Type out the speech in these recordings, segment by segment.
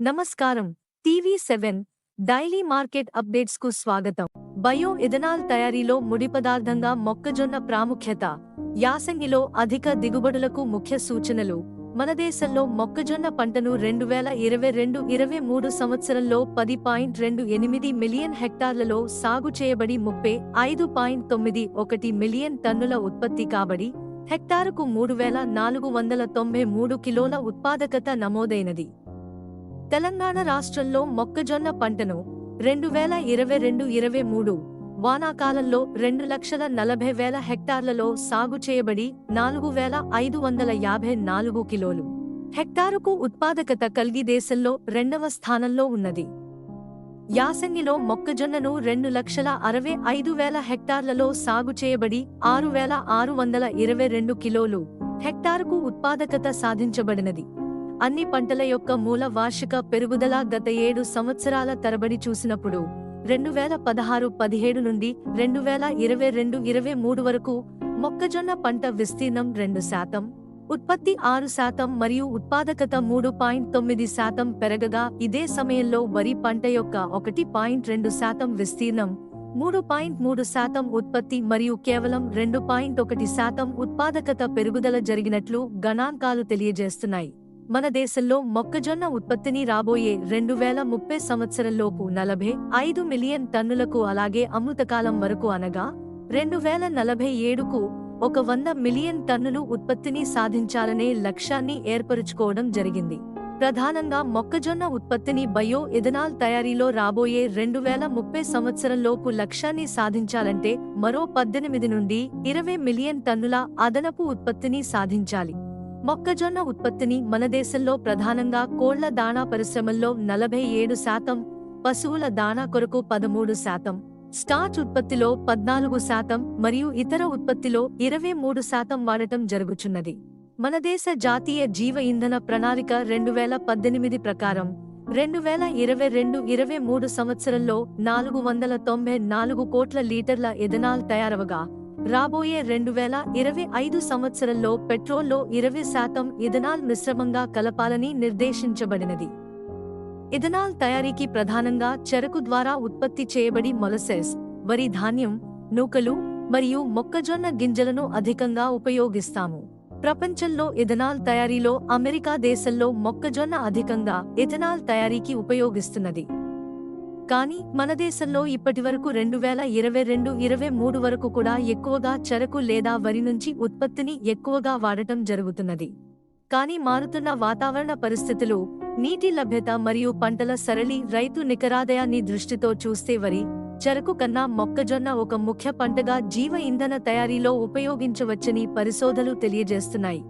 నమస్కారం. TV seven daily market అప్డేట్స్కు స్వాగతం. బయో ఇథనాల్ తయారీలో ముడి పదార్థంగా మొక్కజొన్న ప్రాముఖ్యత. యాసంగిలో అధిక దిగుబడులకు ముఖ్య సూచనలు. మన దేశంలో మొక్కజొన్న పంటను రెండు వేల ఇరవై రెండు ఇరవై మూడు సంవత్సరంలో పది పాయింట్ రెండు ఎనిమిది మిలియన్ హెక్టార్లలో సాగు చేయబడి ముప్పై ఐదు పాయింట్ తొమ్మిది ఒకటి మిలియన్ టన్నుల ఉత్పత్తి కాబడి హెక్టారుకు మూడు వేల నాలుగు వందల తొంభై మూడు కిలోల ఉత్పాదకత నమోదైనది. తెలంగాణ రాష్ట్రంలో మొక్కజొన్న పంటను రెండు వేల ఇరవై రెండు ఇరవై మూడు వానాకాలంలో రెండు లక్షల నలభై వేల హెక్టార్లలో సాగు చేయబడి నాలుగు వేల ఐదు వందల యాభై నాలుగు కిలోలు. హెక్టారుకు ఉత్పాదకత కలిగి దేశంలో రెండవ స్థానంలో ఉన్నది. యాసంగిలో మొక్కజొన్నను రెండు లక్షల అరవై ఐదు వేల హెక్టార్లలో సాగు చేయబడి ఆరు వేల ఆరు వందల ఇరవై రెండు కిలోలు. హెక్టారుకు ఉత్పాదకత సాధించబడినది. అన్ని పంటల యొక్క మూల వార్షిక పెరుగుదల గత ఏడు సంవత్సరాల తరబడి చూసినప్పుడు రెండు వేల పదహారు పదిహేడు నుండి రెండు వేల ఇరవై రెండు ఇరవై మూడు వరకు మొక్కజొన్న పంట విస్తీర్ణం రెండు శాతం ఉత్పత్తి ఆరు శాతం మరియు ఉత్పాదకత మూడు పాయింట్ తొమ్మిది శాతం పెరగగా ఇదే సమయంలో వరి పంట యొక్క ఒకటి పాయింట్ రెండు శాతం విస్తీర్ణం మూడు పాయింట్ మూడు శాతం ఉత్పత్తి మరియు కేవలం రెండు పాయింట్ ఒకటి శాతం ఉత్పాదకత పెరుగుదల జరిగినట్లు గణాంకాలు తెలియజేస్తున్నాయి. మన దేశంలో మొక్కజొన్న ఉత్పత్తిని రాబోయే రెండు వేల ముప్పై సంవత్సరంలోపు నలభై ఐదు మిలియన్ టన్నులకు అలాగే అమృతకాలం వరకు అనగా రెండు వేల నలభై ఏడుకు ఒక వంద మిలియన్ టన్నులు ఉత్పత్తిని సాధించాలనే లక్ష్యాన్ని ఏర్పరుచుకోవడం జరిగింది. ప్రధానంగా మొక్కజొన్న ఉత్పత్తిని బయో ఇథనాల్ తయారీలో రాబోయే రెండు వేల ముప్పై సంవత్సరంలోపు లక్ష్యాన్ని సాధించాలంటే మరో పద్దెనిమిది నుండి ఇరవై మిలియన్ టన్నుల అదనపు ఉత్పత్తిని సాధించాలి. మొక్కజొన్న ఉత్పత్తిని మన దేశంలో ప్రధానంగా కోళ్ళ దాణా పరిశ్రమల్లో నలభై ఏడు శాతం పశువుల దాణా కొరకు పదమూడు శాతం స్టార్చ్ ఉత్పత్తిలో పద్నాలుగు శాతం మరియు ఇతర ఉత్పత్తిలో ఇరవై మూడు శాతం వాడటం జరుగుచున్నది. మన దేశ జాతీయ జీవ ఇంధన ప్రణాళిక రెండు వేల పద్దెనిమిది ప్రకారం రెండు వేల ఇరవై రెండు ఇరవై మూడు సంవత్సరంలో నాలుగు వందల తొంభై నాలుగు కోట్ల లీటర్ల ఎథనాల్ తయారవగా రాబోయే రెండు వేల ఇరవై ఐదు సంవత్సరంలో పెట్రోల్లో ఇరవై శాతం ఇథనాల్ మిశ్రమంగా కలపాలని నిర్దేశించబడినది. ఇథనాల్ తయారీకి ప్రధానంగా చెరకు ద్వారా ఉత్పత్తి చేయబడి మొలసెస్ వరి ధాన్యం నూకలు మరియు మొక్కజొన్న గింజలను అధికంగా ఉపయోగిస్తాము. ప్రపంచంలో ఇథనాల్ తయారీలో అమెరికా దేశంలో మొక్కజొన్న అధికంగా ఇథనాల్ తయారీకి ఉపయోగిస్తున్నది. కానీ మన దేశంలో ఇప్పటివరకు రెండు వేల ఇరవై రెండు ఇరవై మూడు వరకు కూడా ఎక్కువగా చెరకు లేదా వరి నుంచి ఉత్పత్తిని ఎక్కువగా వాడటం జరుగుతున్నది. కానీ మారుతున్న వాతావరణ పరిస్థితులు నీటి లభ్యత మరియు పంటల సరళి రైతు నికరాదయాన్ని దృష్టితో చూస్తే వరి చెరకు కన్నా మొక్కజొన్న ఒక ముఖ్య పంటగా జీవ ఇంధన తయారీలో ఉపయోగించవచ్చని పరిశోధనలు తెలియజేస్తున్నాయి.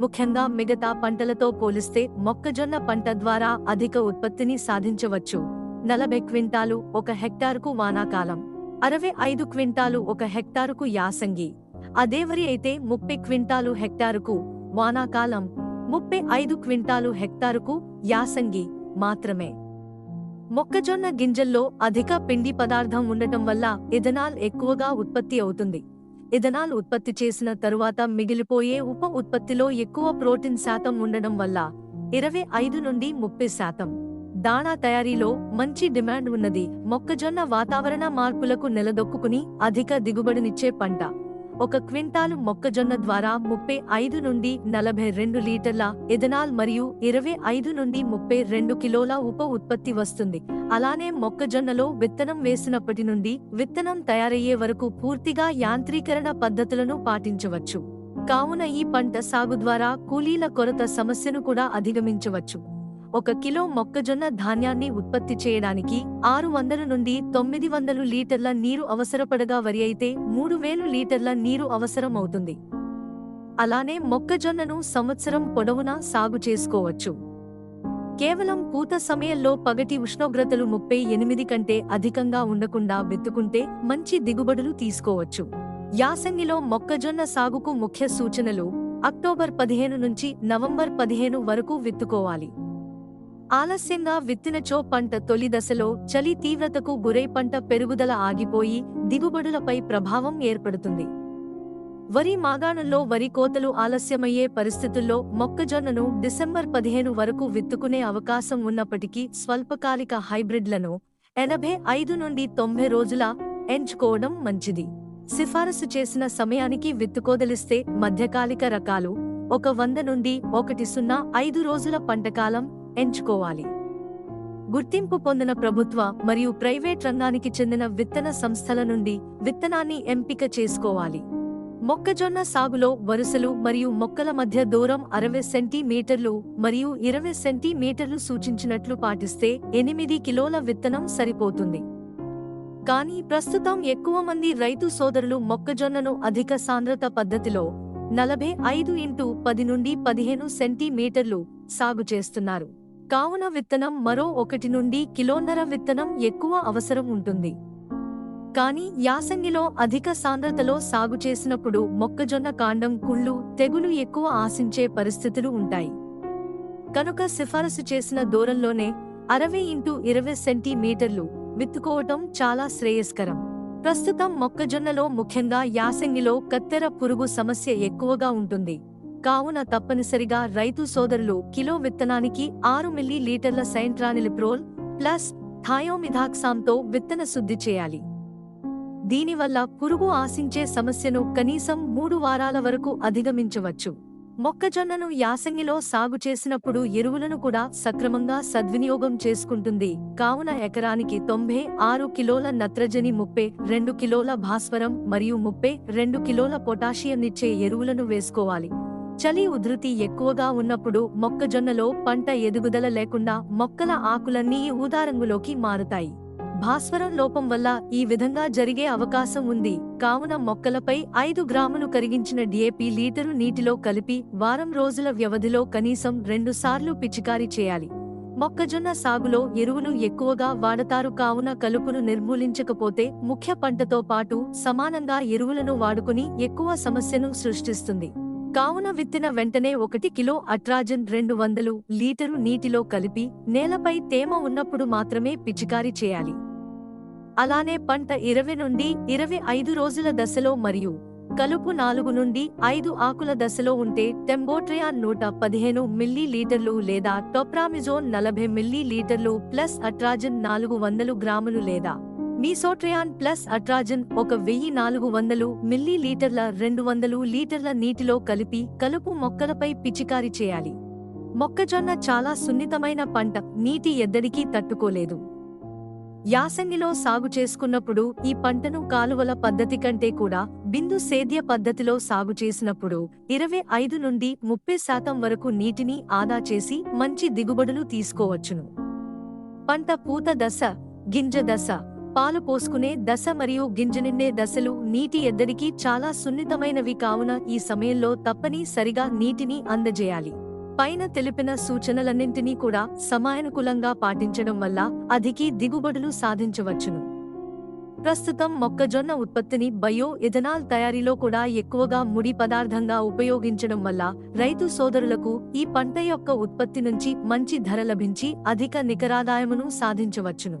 ముఖ్యంగా మిగతా పంటలతో పోలిస్తే మొక్కజొన్న పంట ద్వారా అధిక ఉత్పత్తిని సాధించవచ్చు. నలభై క్వింటాలు ఒక హెక్టారుకు వానాకాలం. అరవై ఐదు క్వింటాలు ఒక హెక్టారుకు యాసంగి. అదే వరి అయితే ముప్పై క్వింటాలు హెక్టారుకు వానాకాలం ముప్పై ఐదు క్వింటాలు హెక్టారుకు యాసంగి మాత్రమే. మొక్కజొన్న గింజల్లో అధిక పిండి పదార్థం ఉండటం వల్ల ఇథనాల్ ఎక్కువగా ఉత్పత్తి అవుతుంది. ఇథనాల్ ఉత్పత్తి చేసిన తరువాత మిగిలిపోయే ఉప ఉత్పత్తిలో ఎక్కువ ప్రోటీన్ శాతం ఉండడం వల్ల ఇరవై ఐదు నుండి ముప్పై శాతం. దాణా తయారీలో మంచి డిమాండ్ ఉన్నది. మొక్కజొన్న వాతావరణ మార్పులకు నిలదొక్కుని అధిక దిగుబడినిచ్చే పంట. ఒక క్వింటాలు మొక్కజొన్న ద్వారా ముప్పై ఐదు నుండి నలభై రెండు లీటర్ల ఎథనాల్ మరియు ఇరవై ఐదు నుండి ముప్పై రెండు కిలోల ఉప ఉత్పత్తి వస్తుంది. అలానే మొక్కజొన్నలో విత్తనం వేసినప్పటి నుండి విత్తనం తయారయ్యే వరకు పూర్తిగా యాంత్రీకరణ పద్ధతులను పాటించవచ్చు. కావున ఈ పంట సాగు ద్వారా కూలీల కొరత సమస్యను కూడా అధిగమించవచ్చు. ఒక కిలో మొక్కజొన్న ధాన్యాన్ని ఉత్పత్తి చేయడానికి ఆరు వందల నుండి తొమ్మిది వందలు లీటర్ల నీరు అవసరపడగా వరి అయితే మూడు వేలు లీటర్ల నీరు అవసరం అవుతుంది. అలానే మొక్కజొన్నను సంవత్సరం పొడవునా సాగు చేసుకోవచ్చు. కేవలం పూత సమయంలో పగటి ఉష్ణోగ్రతలు ముప్పై ఎనిమిది కంటే అధికంగా ఉండకుండా విత్తుకుంటే మంచి దిగుబడులు తీసుకోవచ్చు. యాసంగిలో మొక్కజొన్న సాగుకు ముఖ్య సూచనలు అక్టోబర్ పదిహేను నుంచి నవంబర్ పదిహేను వరకు విత్తుకోవాలి ఆలస్యంగా విత్తినచో పంట తొలి దశలో చలి తీవ్రతకు గురై పంట పెరుగుదల ఆగిపోయి దిగుబడులపై ప్రభావం ఏర్పడుతుంది. వరి మాగాణంలో వరి కోతలు ఆలస్యమయ్యే పరిస్థితుల్లో మొక్కజొన్నను డిసెంబర్ పదిహేను వరకు విత్తుకునే అవకాశం ఉన్నప్పటికీ స్వల్పకాలిక హైబ్రిడ్లను ఎనభై ఐదు నుండి తొంభై రోజుల ఎంచుకోవడం మంచిది. సిఫారసు చేసిన సమయానికి విత్తుకోదలిస్తే మధ్యకాలిక రకాలు ఒక వంద నుండి ఒకటి సున్నా ఐదు రోజుల పంటకాలం ఎంచుకోవాలి. గుర్తింపు పొందిన ప్రభుత్వ మరియు ప్రైవేట్ రంగానికి చెందిన విత్తన సంస్థల నుండి విత్తనాన్ని ఎంపిక చేసుకోవాలి. మొక్కజొన్న సాగులో వరుసలు మరియు మొక్కల మధ్య దూరం అరవై సెంటీమీటర్లు మరియు ఇరవై సెంటీమీటర్లు సూచించినట్లు పాటిస్తే ఎనిమిది కిలోల విత్తనం సరిపోతుంది. కానీ ప్రస్తుతం ఎక్కువ మంది రైతు సోదరులు మొక్కజొన్నను అధిక సాంద్రత పద్ధతిలో నలభై ఐదు ఇంటూ పది నుండి పదిహేను సెంటీమీటర్లు సాగు చేస్తున్నారు. కావున విత్తనం మరో ఒకటి నుండి కిలోన్నర విత్తనం ఎక్కువ అవసరం ఉంటుంది. కానీ యాసంగిలో అధిక సాంద్రతలో సాగు చేసినప్పుడు మొక్కజొన్న కాండం కుళ్ళు తెగులు ఎక్కువ ఆశించే పరిస్థితులు ఉంటాయి. కనుక సిఫారసు చేసిన దూరంలోనే అరవై ఇంటూ ఇరవై సెంటీమీటర్లు విత్తుకోవటం చాలా శ్రేయస్కరం. ప్రస్తుతం మొక్కజొన్నలో ముఖ్యంగా యాసంగిలో కత్తెర పురుగు సమస్య ఎక్కువగా ఉంటుంది. కావున తప్పనిసరిగా రైతు సోదరులు కిలో విత్తనానికి ఆరు మిల్లీ లీటర్ల సైంట్రానిలిప్రోల్ ప్లస్ థాయోమిథాక్సామ్తో విత్తన శుద్ధి చేయాలి. దీనివల్ల పురుగు ఆశించే సమస్యను కనీసం మూడు వారాల వరకు అధిగమించవచ్చు. మొక్కజొన్నను యాసంగిలో సాగు చేసినప్పుడు ఎరువులను కూడా సక్రమంగా సద్వినియోగం చేసుకుంటుంది. కావున ఎకరానికి తొంభై ఆరు కిలోల నత్రజని ముప్పై రెండు కిలోల భాస్వరం మరియు ముప్పై రెండు కిలోల పొటాషియంనిచ్చే ఎరువులను వేసుకోవాలి. చలి ఉధృతి ఎక్కువగా ఉన్నప్పుడు మొక్కజొన్నలో పంట ఎదుగుదల లేకుండా మొక్కల ఆకులన్నీ ఊదారంగులోకి మారుతాయి. భాస్వరం లోపం వల్ల ఈ విధంగా జరిగే అవకాశం ఉంది. కావున మొక్కలపై ఐదు గ్రాములు కరిగించిన డిఏపి లీటరు నీటిలో కలిపి వారం రోజుల వ్యవధిలో కనీసం రెండుసార్లు పిచికారీ చేయాలి. మొక్కజొన్న సాగులో ఎరువును ఎక్కువగా వాడతారు. కావున కలుపును నిర్మూలించకపోతే ముఖ్య పంటతో పాటు సమానంగా ఎరువులను వాడుకుని ఎక్కువ సమస్యను సృష్టిస్తుంది. కావున విత్తిన వెంటనే ఒకటి కిలో అట్రాజన్ రెండు వందలు లీటరు నీటిలో కలిపి నేలపై తేమ ఉన్నప్పుడు మాత్రమే పిచికారీ చేయాలి. అలానే పంట ఇరవై నుండి ఇరవై ఐదు రోజుల దశలో మరియు కలుపు నాలుగు నుండి ఐదు ఆకుల దశలో ఉంటే టెంబోట్రయాన్ నూట పదిహేను మిల్లీ లీటర్లు లేదా టొప్రామిజోన్ నలభై మిల్లీ లీటర్లు ప్లస్ అట్రాజన్ నాలుగు వందలు గ్రాములు లేదా మీసోట్రయాన్ ప్లస్ అట్రాజన్ ఒక వెయ్యి నాలుగు వందలు మిల్లీ లీటర్ల రెండు వందలు లీటర్ల నీటిలో కలిపి కలుపు మొక్కలపై పిచికారి చేయాలి. మొక్కజొన్న చాలా సున్నితమైన పంట నీటి ఎద్దడికి తట్టుకోలేదు. యాసంగిలో సాగు చేసుకున్నప్పుడు ఈ పంటను కాలువల పద్ధతి కంటే కూడా బిందు సేద్య పద్ధతిలో సాగు చేసినప్పుడు ఇరవై ఐదు నుండి ముప్పై శాతం వరకు నీటిని ఆదా చేసి మంచి దిగుబడులు తీసుకోవచ్చును. పంట పూత దశ గింజ దశ పాలు పోసుకునే దశ మరియు గింజనిండే దశలు నీటి ఎద్దడికి చాలా సున్నితమైనవి కావున ఈ సమయంలో తప్పని సరిగా నీటిని అందజేయాలి. పైన తెలిపిన సూచనలన్నింటినీ కూడా సమయానుకూలంగా పాటించడం వల్ల అధికి దిగుబడులు సాధించవచ్చును. ప్రస్తుతం మొక్కజొన్న ఉత్పత్తిని బయో ఇథనాల్ తయారీలో కూడా ఎక్కువగా ముడి పదార్థంగా ఉపయోగించడం వల్ల రైతు సోదరులకు ఈ పంట యొక్క ఉత్పత్తి నుంచి మంచి ధర లభించి అధిక నికరాదాయమును సాధించవచ్చును.